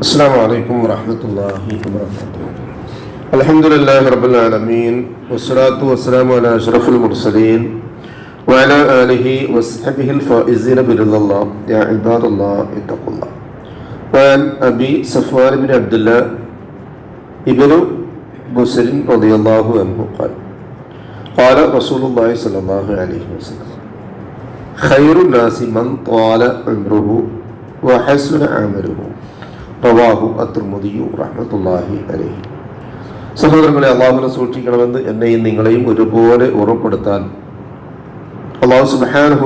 السلام عليكم ورحمة الله وبركاته الحمد لله رب العالمين والصلاة والسلام على أشرف المرسلين وعلى آله وصحبه الفائزين برضا الله يا عباد الله اتقوا الله وعن أبي صفوان بن عبد الله ابن بسر رضي الله عنه قال قال رسول الله صلى الله عليه وسلم خير الناس من طال عمره وحسن عمله റവാഹു അത്രമുദിയു റഹ്മത്തുല്ലാഹി അലൈഹി. സഹോദരങ്ങളെ അള്ളാഹുനെ സൂക്ഷിക്കണമെന്ന് എന്നെയും നിങ്ങളെയും ഒരുപോലെ ഉറപ്പെടുത്താൻ അള്ളാഹു സ്വല്ലല്ലാഹു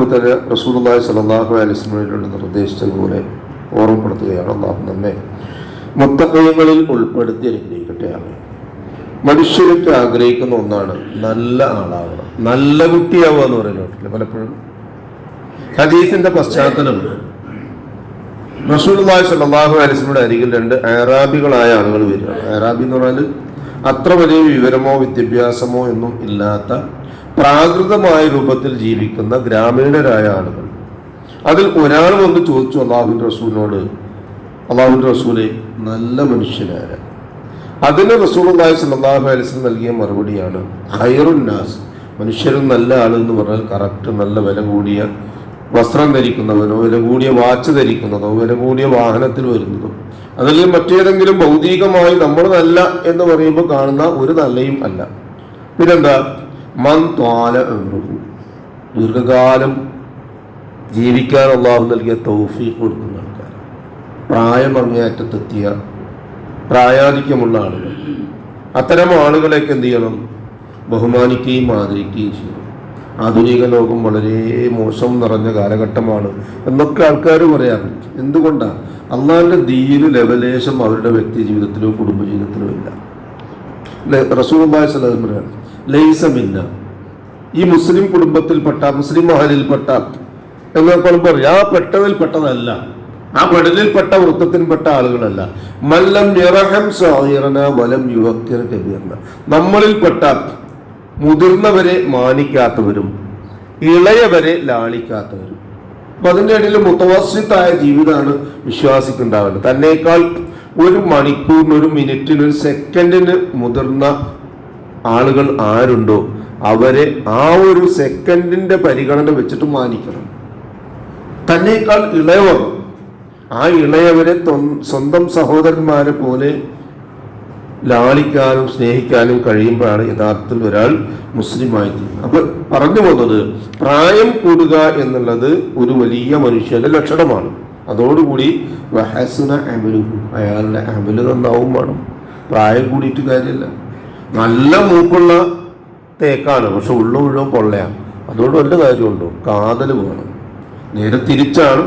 അലൈഹി വസല്ലമയുടെ നിർദ്ദേശിച്ചതുപോലെ ഓർമ്മപ്പെടുത്തുകയാണ് അള്ളാഹു നമ്മെ മുത്തക്കയങ്ങളിൽ ഉൾപ്പെടുത്തി അനുഗ്രഹിക്കട്ടെ ആമേ മനുഷ്യരൊക്കെ ആഗ്രഹിക്കുന്ന ഒന്നാണ് നല്ല ആളാവണം നല്ല കുട്ടിയാവുക എന്ന് പറയുന്നത് പലപ്പോഴും. ഹദീസിന്റെ പശ്ചാത്തലം റസൂലുള്ളാഹി സ്വല്ലല്ലാഹു അലൈഹി വസല്ലമയുടെ അരികിൽ രണ്ട് അറാബികളായ ആളുകൾ വരിക. അറാബി എന്ന് പറഞ്ഞാൽ അത്ര വലിയ വിവരമോ വിദ്യാഭ്യാസമോ ഒന്നും ഇല്ലാത്ത പ്രാകൃതമായ രൂപത്തിൽ ജീവിക്കുന്ന ഗ്രാമീണരായ ആളുകൾ. അതിൽ ഒരാൾ വന്ന് ചോദിച്ചു അള്ളാഹുവിന്റെ റസൂലിനോട് അള്ളാഹുവിന്റെ റസൂലെ നല്ല മനുഷ്യനാര? അതിന് റസൂലുള്ളാഹി സ്വല്ലല്ലാഹു അലൈഹി വസല്ലം നൽകിയ മറുപടിയാണ് ഹൈറുന്നാസ് നാസ് മനുഷ്യരും നല്ല ആളെന്ന് പറഞ്ഞാൽ കറക്റ്റ് നല്ല വില കൂടിയ വസ്ത്രം ധരിക്കുന്നവനോ വില കൂടിയ വാച്ച് ധരിക്കുന്നതോ വില കൂടിയ വാഹനത്തിൽ വരുന്നതോ അതല്ലെങ്കിൽ മറ്റേതെങ്കിലും ഭൗതികമായി നമ്മൾ നല്ല എന്ന് പറയുമ്പോൾ കാണുന്ന ഒരു നല്ലയും അല്ല. പിന്നെന്താ? മൻ ത്വാല എന്നുഹു ദീർഘകാലം ജീവിക്കാൻ അള്ളാഹു നൽകിയ തൗഫീഖ് കൊടുക്കുന്ന ആൾക്കാർ പ്രായം അങ്ങേയറ്റത്തെത്തിയ പ്രായാധിക്യമുള്ള ആളുകൾ. അത്തരം ആളുകളെയൊക്കെ എന്ത് ചെയ്യണം? ബഹുമാനിക്കുകയും ആദരിക്കുകയും ചെയ്യണം. ആധുനിക ലോകം വളരെ മോശം നിറഞ്ഞ കാലഘട്ടമാണ് എന്നൊക്കെ ആൾക്കാർ പറയാറുണ്ട്. എന്തുകൊണ്ടാണ് അള്ളാഹിന്റെ ദീന് ലവലേശം അവരുടെ വ്യക്തി ജീവിതത്തിലോ കുടുംബ ജീവിതത്തിലോ ഇല്ല റസൂർബായ് സലഹം പറയാണ് ലൈസമില്ല. ഈ മുസ്ലിം കുടുംബത്തിൽപ്പെട്ട മുസ്ലിം മഹലിൽപ്പെട്ട എന്നൊക്കെ പറയും ആ പെട്ടതിൽപ്പെട്ടതല്ല. ആ പെടലിൽപ്പെട്ട വൃത്തത്തിൽപ്പെട്ട ആളുകളല്ല. മല്ലം നിറഹം സാഹിറന വലം നമ്മളിൽപ്പെട്ട മുതിർന്നവരെ മാനിക്കാത്തവരും ഇളയവരെ ലാളിക്കാത്തവരും. അപ്പൊ അതിന്റെ ഇടയിൽ മുത്തവാസിത്തായ ജീവിതമാണ് വിശ്വാസിക്കുണ്ടാവുന്നത് തന്നേക്കാൾ ഒരു മണിക്കൂറിന് ഒരു മിനിറ്റിന് ഒരു സെക്കൻഡിന് മുതിർന്ന ആളുകൾ ആരുണ്ടോ അവരെ ആ ഒരു സെക്കൻഡിന്റെ പരിഗണന വെച്ചിട്ട് മാനിക്കണം. തന്നേക്കാൾ ഇളയവർ ആ ഇളയവരെ സ്വന്തം സഹോദരന്മാരെ പോലെ ലാളിക്കാനും സ്നേഹിക്കാനും കഴിയുമ്പോഴാണ് യഥാർത്ഥത്തിൽ ഒരാൾ മുസ്ലിമായി തീരുന്നത് പറഞ്ഞു പോകുന്നത് പ്രായം കൂടുക എന്നുള്ളത് ഒരു വലിയ മനുഷ്യന്റെ ലക്ഷണമാണ്. അതോടുകൂടി വഹസുന അമലുഹു അയാളുടെ അമൽ നന്നാവും വേണം. പ്രായം കൂടിയിട്ട് കാര്യമില്ല. നല്ല മൂക്കുള്ള തേക്കാണ് പക്ഷെ ഉള്ളു മുഴുവൻ പൊള്ളയാണ്. അതുകൊണ്ട് വല്ല കാര്യമുണ്ടോ? കാതൽ വേണം. നേരെ തിരിച്ചാണ്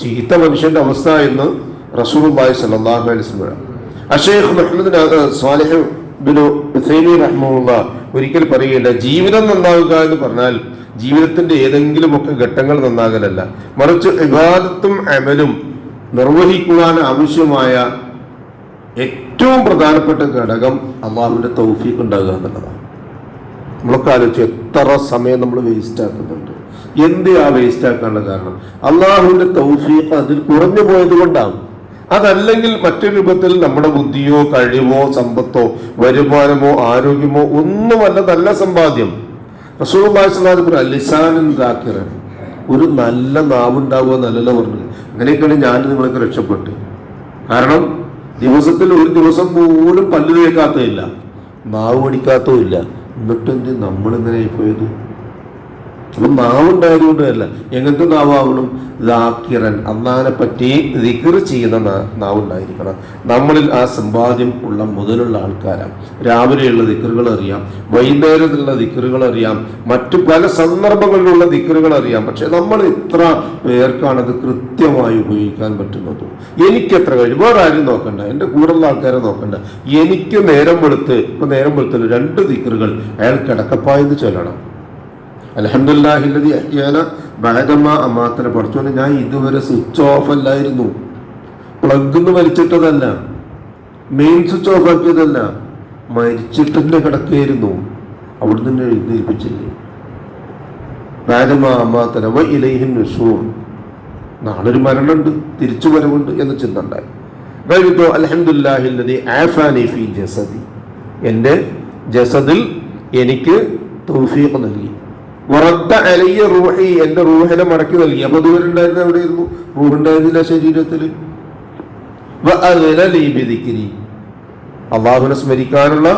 ചീത്ത മനുഷ്യന്റെ അവസ്ഥ എന്ന് റസൂലുള്ളാഹി സ്വല്ലല്ലാഹു അലൈഹി വസല്ലം അഷേഖ് മുഹമ്മദ് സ്വാലിഹ് ബിനു ഹുസൈനി റഹ്മുള്ള ഒരിക്കൽ പറയുകയില്ല ജീവിതം നന്നാവുക എന്ന് പറഞ്ഞാൽ ജീവിതത്തിന്റെ ഏതെങ്കിലും ഒക്കെ ഘട്ടങ്ങൾ നന്നാകലല്ല. മറിച്ച് ഇബാദത്തും അമലും നിർവഹിക്കുവാൻ ആവശ്യമായ ഏറ്റവും പ്രധാനപ്പെട്ട ഘടകം അള്ളാഹുവിന്റെ തൗഫീഖ് ഉണ്ടാകുക എന്നുള്ളതാണ്. നമ്മളൊക്കെ ആലോചിച്ചു എത്ര സമയം നമ്മൾ വേസ്റ്റ് ആക്കുന്നുണ്ട്. എന്ത് ആ വേസ്റ്റ് ആക്കാനുള്ള കാരണം? അള്ളാഹുവിന്റെ തൗഫീഖ് അതിൽ കുറഞ്ഞു പോയത് കൊണ്ടാണ്. അതല്ലെങ്കിൽ മറ്റൊരു രൂപത്തിൽ നമ്മുടെ ബുദ്ധിയോ കഴിവോ സമ്പത്തോ വരുമാനമോ ആരോഗ്യമോ ഒന്നുമല്ല നല്ല സമ്പാദ്യം. ദാക്കിറൻ. ഒരു നല്ല നാവുണ്ടാവുക എന്നല്ലല്ലോ പറഞ്ഞത്. അങ്ങനെയൊക്കെയാണ് ഞാൻ നിങ്ങളൊക്കെ രക്ഷപ്പെട്ടു. കാരണം ദിവസത്തിൽ ഒരു ദിവസം പോലും പല്ല് തേക്കാത്തതില്ല. നാവ് പഠിക്കാത്തതുമില്ല എന്നിട്ടെന്ത് നമ്മളിങ്ങനെ പോയത് അപ്പം നാവുണ്ടായതുകൊണ്ടല്ല എങ്ങനത്തെ നാവാവണം? ദാക്കിറൻ. അന്നാനെ പറ്റി ദിക്കർ ചെയ്യുന്ന നാവുണ്ടായിരിക്കണം. നമ്മളിൽ ആ സമ്പാദ്യം ഉള്ള മുതലുള്ള ആൾക്കാരാണ്. രാവിലെയുള്ള ദിക്കറുകൾ അറിയാം വൈകുന്നേരത്തിലുള്ള ദിക്കറുകൾ അറിയാം മറ്റു പല സന്ദർഭങ്ങളിലുള്ള ദിക്കറുകൾ അറിയാം പക്ഷെ നമ്മൾ ഇത്ര പേർക്കാണ് അത് കൃത്യമായി ഉപയോഗിക്കാൻ പറ്റുന്നത്. എനിക്ക് എത്ര കഴിയും വേറെ ആരും നോക്കണ്ട. എന്റെ കൂടെയുള്ള ആൾക്കാരെ നോക്കണ്ട. എനിക്ക് നേരം വെളുത്ത് ഇപ്പം നേരം വെളുത്തല്ലോ രണ്ട് ദിക്കറുകൾ അയാൾ കിടക്കപ്പായെന്ന് ചൊല്ലണം. അലഹമില്ലാഹില്ലതി അഹ്യാന ഞാൻ ഇതുവരെ സ്വിച്ച് ഓഫ് അല്ലായിരുന്നു. പ്ലഗ് വലിച്ചിട്ടതല്ല. മെയിൻ സ്വിച്ച് ഓഫ് ആക്കിയതല്ല. മരിച്ചിട്ടെന്നെ കിടക്കുകയായിരുന്നു. അവിടെ നിന്ന് എഴുന്നേൽപ്പിച്ചില്ലേ? ബഹദമ്മ അമ്മാത്തന വ ഇലൈഹിൻ നുഷൂർ. നാളൊരു മരണമുണ്ട് തിരിച്ചു വരവുണ്ട് എന്ന ചിന്ത ഉണ്ടായി. കഴിഞ്ഞിട്ടോ അലഹമുല്ലാഹില്ലതി ആഫാനി ജസദി. എന്റെ ജസദിൽ എനിക്ക് തൗഫീഖ് നൽകി. വറദ്ദ അലയ്യ റൂഹി എന്റെ റൂഹിനെ മടക്കി നൽകി അപ്പൊ ദൂരുണ്ടായിരുന്ന എവിടെയായിരുന്നു റൂഹുണ്ടായിരുന്നില്ല ശരീരത്തിൽ അള്ളാഹുവിനെ സ്മരിക്കാനുള്ള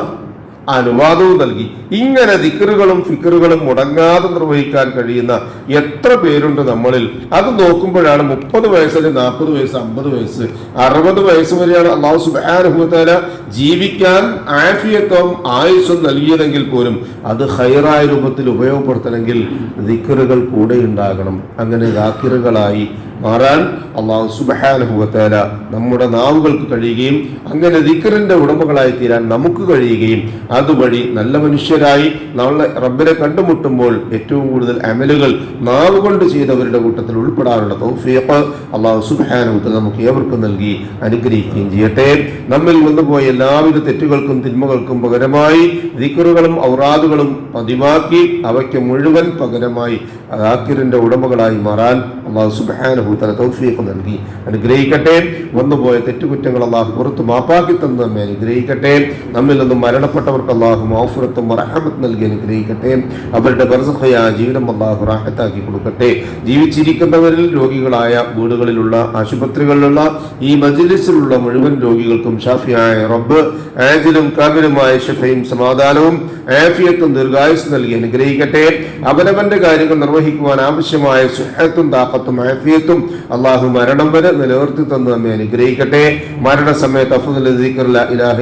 അനുവാദവും നൽകി. ഇങ്ങനെ ദിക്കറുകളും ഫിക്കറുകളും മുടങ്ങാതെ നിർവഹിക്കാൻ കഴിയുന്ന എത്ര പേരുണ്ട് നമ്മളിൽ? അത് നോക്കുമ്പോഴാണ് മുപ്പത് വയസ്സിൽ നാൽപ്പത് വയസ്സ് അമ്പത് വയസ്സ് അറുപത് വയസ്സ് വരെയാണ് അള്ളാഹു സുബാനുഭവത്താല ജീവിക്കാൻ ആഫിയത്വം ആയുസ്സും നൽകിയതെങ്കിൽ പോലും അത് ഹൈറായ രൂപത്തിൽ ഉപയോഗപ്പെടുത്തണമെങ്കിൽ ദിക്കറുകൾ കൂടെ ഉണ്ടാകണം. അങ്ങനെ ദാക്കിറുകളായി മാറാൻ അള്ളാഹു സുബഹാനുഭവത്തേല നമ്മുടെ നാവുകൾക്ക് കഴിയുകയും അങ്ങനെ ദിക്കറിന്റെ ഉടമകളായി തീരാൻ നമുക്ക് കഴിയുകയും അതുവഴി നല്ല മനുഷ്യരായി നമ്മളെ റബ്ബിനെ കണ്ടുമുട്ടുമ്പോൾ ഏറ്റവും കൂടുതൽ അമലുകൾ നാവ് കൊണ്ട് ചെയ്തവരുടെ കൂട്ടത്തിൽ ഉൾപ്പെടാനുള്ള തൗഫീഖ് അള്ളാഹു സുബഹാനുഭവത്തിൽ നമുക്ക് ഏവർക്കും നൽകി അനുഗ്രഹിക്കുകയും ചെയ്യട്ടെ. നമ്മിൽ വന്നുപോയ എല്ലാവിധ തെറ്റുകൾക്കും തിന്മകൾക്കും പകരമായി ദിക്കറുകളും ഔറാദുകളും പതിവാക്കി അവയ്ക്ക് മുഴുവൻ പകരമായി ദാക്കിറിന്റെ ഉടമകളായി മാറാൻ അള്ളാഹു സുബാനഹുത്തല തൗഫീഖ് നൽകി. അനുഗ്രഹിക്കട്ടെ. വന്നുപോയ തെറ്റുകുറ്റങ്ങൾ അള്ളാഹു പുറത്ത് മാപ്പാക്കി തന്ന് നമ്മെ അനുഗ്രഹിക്കട്ടെ. നമ്മിൽ നിന്നും മരണപ്പെട്ടവർക്ക് അള്ളാഹു മൗഫുറത്തും റഹമത്ത് നൽകി അനുഗ്രഹിക്കട്ടെ. അവരുടെ ബർസഹയ ജീവിതം അള്ളാഹു റാഹത്താക്കി കൊടുക്കട്ടെ. ജീവിച്ചിരിക്കുന്നവരിൽ രോഗികളായ വീടുകളിലുള്ള ആശുപത്രികളിലുള്ള ഈ മജിലിസിലുള്ള മുഴുവൻ രോഗികൾക്കും ഷാഫിയായ റബ്ബ് ആജിലും കാബിലുമായ ഷഫയും സമാധാനവും ആഫിയത്തും ദീർഘായുസ് നൽകി അനുഗ്രഹിക്കട്ടെ. അവനവന്റെ കാര്യങ്ങൾ നിർവഹിക്കുവാൻ ആവശ്യമായ സുഹത്തും താക്കത്തും ആഫിയത്തും അള്ളാഹു മരണം വരെ നിലനിർത്തി തന്ന് നമ്മെ അനുഗ്രഹിക്കട്ടെ. മരണസമയത്ത് സമയത്ത് ഇലാഹ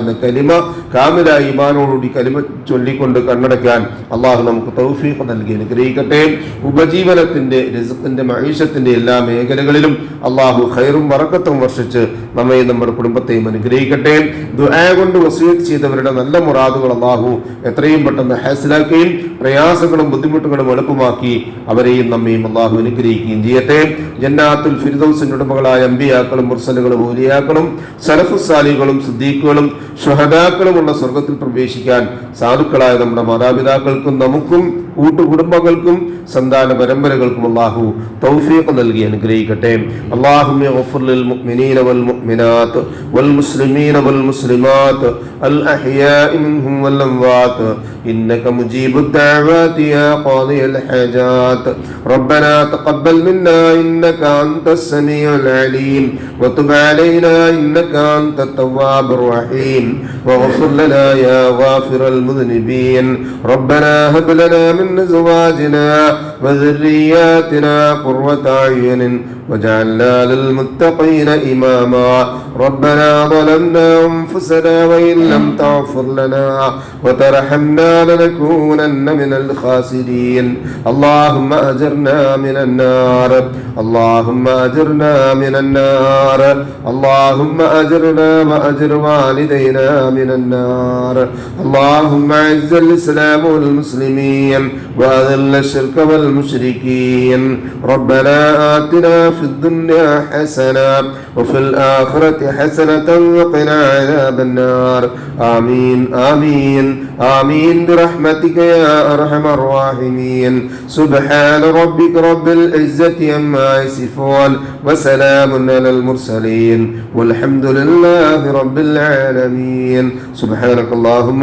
എന്ന കലിമ കാമില ഇമാനോടുകൂടി കലിമ ചൊല്ലിക്കൊണ്ട് കണ്ണടയ്ക്കാൻ അള്ളാഹു നമുക്ക് തൗഫീഖ് നൽകി അനുഗ്രഹിക്കട്ടെ. ഉപജീവനത്തിന്റെ രസത്തിന്റെ മഹീഷത്തിന്റെ എല്ലാ മേഖലകളിലും അള്ളാഹു ഖൈറും വറക്കത്തും വർഷിച്ച് നമ്മയും നമ്മുടെ കുടുംബത്തെയും അനുഗ്രഹിക്കട്ടെ. ദുആ കൊണ്ട് വസീത്ത് ചെയ്തവരുടെ നല്ല മുറാദുകൾ അള്ളാഹു എത്രയും പെട്ടെന്ന് ഹാസിലാക്കുകയും പ്രയാസങ്ങളും ബുദ്ധിമുട്ടുകളും എളുപ്പമാക്കി അവരെയും നമ്മയും അള്ളാഹു അനുഗ്രഹിക്കുകയും ഇന്ത്യയത്തെ ജന്നാത്തുൽ ഫിരിദൗസിന്റെ ഉടമകളായ അമ്പിയാക്കളും മുർസലുകളും ഊലിയാക്കളും സലഫുസാലികളും സിദ്ദീഖുകളും ഷഹദാക്കളുമുള്ള സ്വർഗത്തിൽ പ്രവേശിക്കാൻ സാധുക്കളായ നമ്മുടെ മാതാപിതാക്കൾക്കും നമുക്കും കൂട്ടുകുടുംബങ്ങൾക്കും സന്താന പരമ്പരകൾക്കും അള്ളാഹു തൗഫീഖ് നൽകി അനുഗ്രഹിക്കട്ടെ. അള്ളാഹു ربنا മുഅ്മിനീന വൽ മുഅ്മിനാത്ത് വൽ മുസ്ലിമീന വൽ മുസ്ലിമാത്ത് അൽ വൽ ഇന്നക മുജീബുദ് ഹജാത്ത്. റബ്ബനാ تقبل منا إنك أنت السميع العليم وتب علينا إنك أنت التواب الرحيم واغفر لنا يا غافر المذنبين ربنا هب لنا من أزواجنا وذرياتنا قرة أعين وجعلنا للمتقين إماما. ربنا ظلمنا أنفسنا وإن لم تغفر لنا وترحمنا لنكونن من الخاسرين. اللهم أجرنا من النار. اللهم أجرنا من النار. اللهم أجرنا وأجر والدينا من النار. اللهم أعز الإسلام والمسلمين وأذل الشرك والمشركين ربنا آتنا في الدنيا حسنة وفي الآخرة حسنة وقنا عذاب النار. آمين آمين آمين. برحمتك يا أرحم الراحمين. سبحان ربك رب العزة عما يصفون وسلام على المرسلين. والحمد لله رب العالمين. سبحانك اللهم